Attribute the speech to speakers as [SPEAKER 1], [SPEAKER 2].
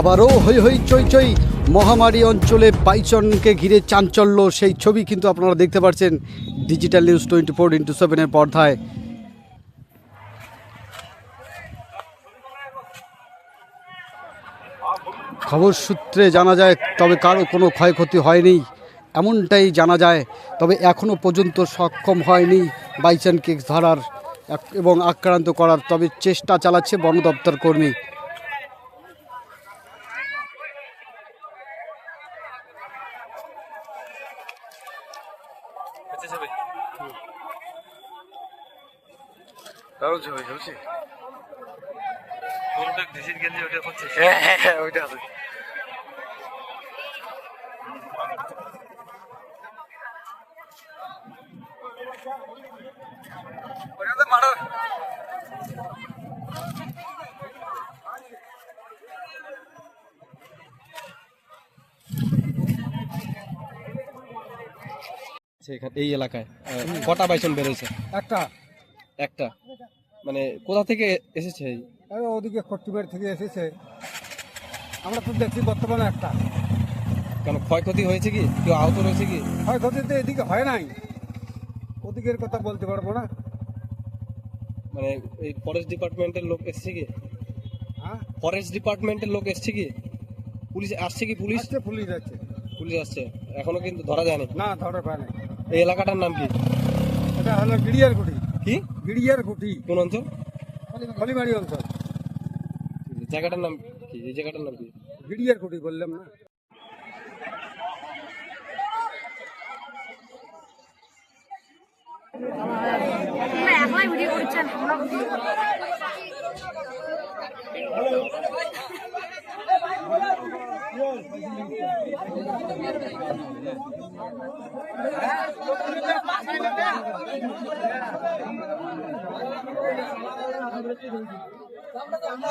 [SPEAKER 1] আবারও হই হই চই চই মহামারী অঞ্চলে বাইচনকে ঘিরে চাঞ্চল্য। সেই ছবি কিন্তু আপনারা দেখতে পাচ্ছেন digital news twenty four into সেভেনের পর্দায়। খবর সূত্রে জানা যায়, তবে কারও কোনো ক্ষয়ক্ষতি হয়নি, এমনটাই জানা যায়, তবে এখনও পর্যন্ত সক্ষম হয়নি বাইচানকে ধরার এবং আক্রান্ত করার, তবে চেষ্টা চালাচ্ছে বন দপ্তর কর্মী।
[SPEAKER 2] আচ্ছা যাবে? দারুণ ছবি বুঝছি পুরোটা দেশের গেঞ্জি ওটা করছিস হ্যাঁ হ্যাঁ হ্যাঁ ওইটা আছে ওটাতে
[SPEAKER 3] এই এলাকায় কটা বাইসন বেরোয়েছে
[SPEAKER 4] একটা।
[SPEAKER 3] একটা? মানে কোথা থেকে এসেছে
[SPEAKER 4] ওদিকে খট্টিবাড়ি থেকে এসেছে। আমরা তো দেখছি বর্তমানে একটা।
[SPEAKER 3] কেন ক্ষয়ক্ষতি হয়েছে কি? কেউ আহত রয়েছে কি?
[SPEAKER 4] ক্ষয়ক্ষতি তো এদিকে হয় নাই। ওদিকের কথা বলতে পারব না।
[SPEAKER 3] মানে এই ফরেস্ট ডিপার্টমেন্টের লোক এসছে কি?
[SPEAKER 4] হ্যাঁ?
[SPEAKER 3] ফরেস্ট ডিপার্টমেন্টের লোক এসছে কি? পুলিশ আসছে কি পুলিশ?
[SPEAKER 4] পুলিশ আছে
[SPEAKER 3] পুলিশ আসছে। এখনও কিন্তু ধরা যায়নি?
[SPEAKER 4] না ধরা পায় না
[SPEAKER 3] এই এলাকাটার নাম কি?
[SPEAKER 4] এটা হলো গিড়িয়ার কুঠি
[SPEAKER 3] কি?
[SPEAKER 4] গিড়িয়ার কুঠি
[SPEAKER 3] কোন অঞ্চল?
[SPEAKER 4] খলিবাড়ি অঞ্চল।
[SPEAKER 3] জায়গাটার নাম কি? এই জায়গাটার নাম কি?
[SPEAKER 4] গিড়িয়ার কুঠি বললাম না।
[SPEAKER 5] আমরা তো আমরা